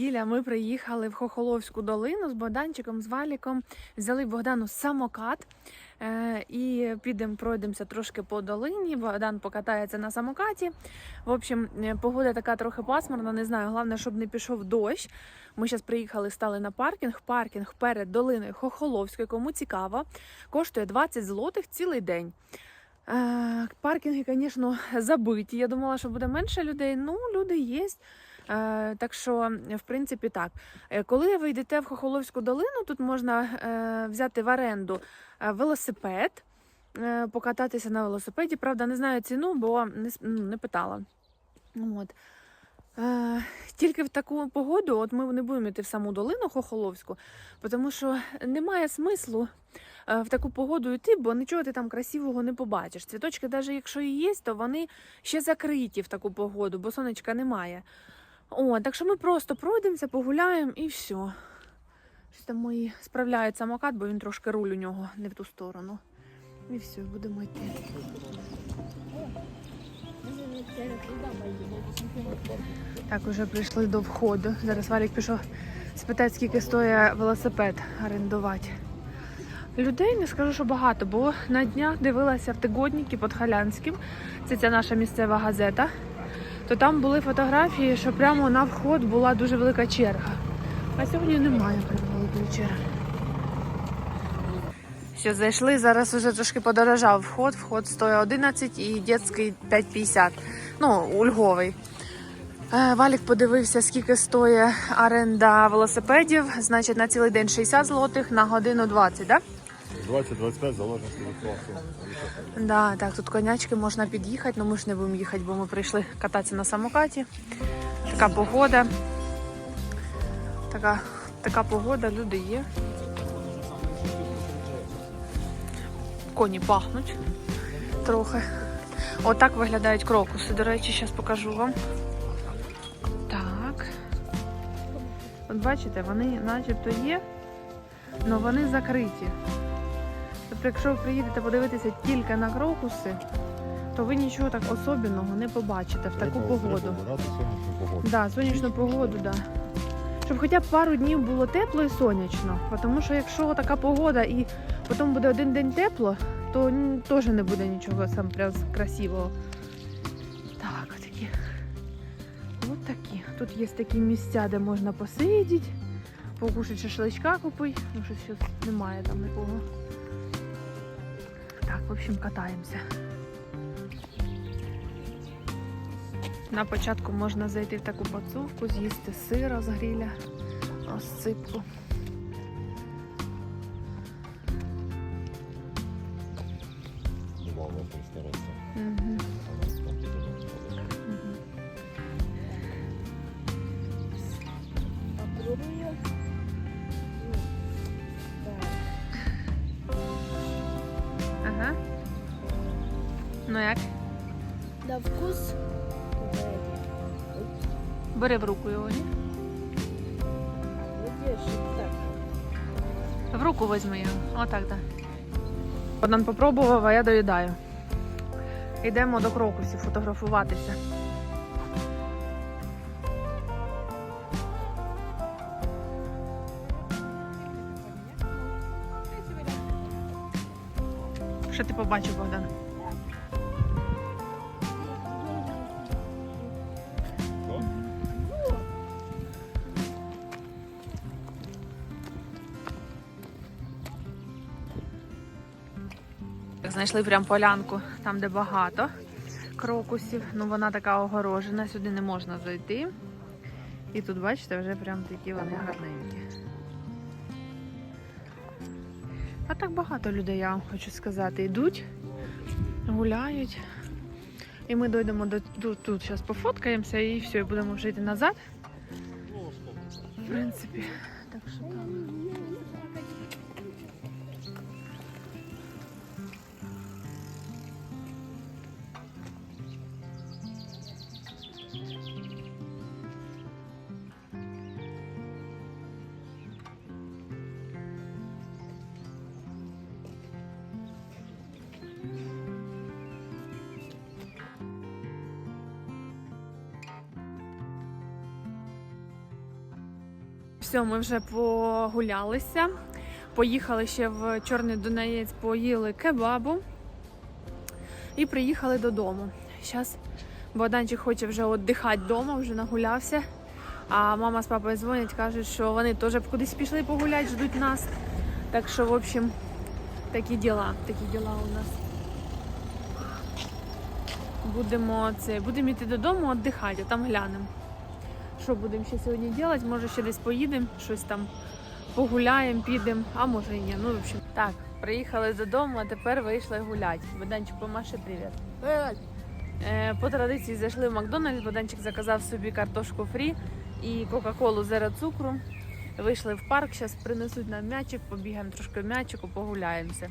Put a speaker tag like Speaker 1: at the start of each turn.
Speaker 1: Неділя ми приїхали в Хохоловську долину з Богданчиком, з Валіком. Взяли Богдану самокат е, і підемо, пройдемося трошки по долині. Богдан покатається на самокаті. В общем, е, погода така трохи пасмурна, не знаю. Головне, щоб не пішов дощ. Ми зараз приїхали, стали на паркінг. Паркінг перед долиною Хохоловської. Кому цікаво, коштує 20 злотих цілий день. Е, Паркінги, звісно, забиті. Я думала, що буде менше людей. Ну, люди є. Е, Так що, в принципі, так. Е, Коли ви йдете в Хохоловську долину, тут можна е, взяти в оренду велосипед, покататися на велосипеді. Правда, не знаю ціну, бо не, ну, питала. От. Тільки в таку погоду, от ми не будемо йти в саму долину Хохоловську, тому що немає смислу в таку погоду йти, бо нічого ти там красивого не побачиш. Цвіточки, навіть якщо і є, то вони ще закриті в таку погоду, бо сонечка немає. О, так що ми просто пройдемося, погуляємо і все. Щось там мої справляють самокат, бо він трошки руль у нього не в ту сторону. І все, будемо йти. Так, уже прийшли до входу. Зараз Валік пішов спитати, скільки стоїть велосипед орендувати. Людей не скажу, що багато, бо на днях дивилася в тигодніки під Халянським. Це ця наша місцева газета. То там були фотографії, що прямо на вход була дуже велика черга. А сьогодні немає прям великої черги. Все, зайшли, зараз вже трошки подорожав вход. Вход стоїть 11 і дитячий 5,50. Ну, ульговий. Е, Валік подивився, скільки стоїть оренда велосипедів. Значить, на цілий день 60 злотих, на годину 20, так?
Speaker 2: 20-25 залежності від класу.
Speaker 1: Да, так, тут конячки можна під'їхати, але ми ж не будемо їхати, бо ми прийшли кататися на самокаті. Така погода. Така, така погода, люди є. Коні пахнуть трохи. Отак виглядають крокуси. До речі, зараз покажу вам. Так. От бачите, вони начебто є, але вони закриті. Тобто, якщо ви приїдете подивитися тільки на крокуси, то ви нічого так особливого не побачите в таку погоду.
Speaker 2: Брати сонячну погоду.
Speaker 1: Да, сонячну погоду, да. Щоб хоча б пару днів було тепло і сонячно. Тому що якщо така погода і потім буде один день тепло, то теж не буде нічого сам прям красивого. Так, такі. От такі. Тут є такі місця, де можна посидіти, покушати шашличка купити. Ну, щось щось немає там нікого. Так, в общем, катаємося. На початку можна зайти в таку пацувку, з'їсти сира з гріля, розсипку. Угу. Ну як?
Speaker 3: На вкус.
Speaker 1: Бери в руку його, ні? В руку візьми його. Отак, так. Богдан попробував, а я доїдаю. Йдемо до крокусів фотографуватися. Що ти побачив, Богдан? Знайшли прям полянку, там де багато крокусів. Ну вона така огорожена, сюди не можна зайти. І тут, бачите, вже прям такі вони гарненькі. А так багато людей, я вам хочу сказати, йдуть, гуляють. І ми дійдемо до тут, тут зараз пофоткаємося і все, і будемо вже йти назад. В принципі, так що так. Все, ми вже погулялися. Поїхали ще в Чорний Донець, поїли кебабу і приїхали додому. Зараз Богданчик хоче вже віддихати вдома, вже нагулявся. А мама з папою дзвонять, кажуть, що вони теж кудись пішли погуляти, ждуть нас. Так що, в общем, такі діла, такі діла у нас. Будемо це, будемо йти додому віддихати, а там глянемо. Що будемо ще сьогодні робити? Може ще десь поїдемо, щось там погуляємо, підемо, а може і ні. Ну, в общем. Так, приїхали додому, а тепер вийшли гуляти. Боданчик, помаши привіт. Е, По традиції зайшли в Макдональдс, Боданчик заказав собі картошку фрі і Кока-Колу зеро цукру. Вийшли в парк, зараз принесуть нам м'ячик, побігаємо трошки в м'ячику, погуляємося.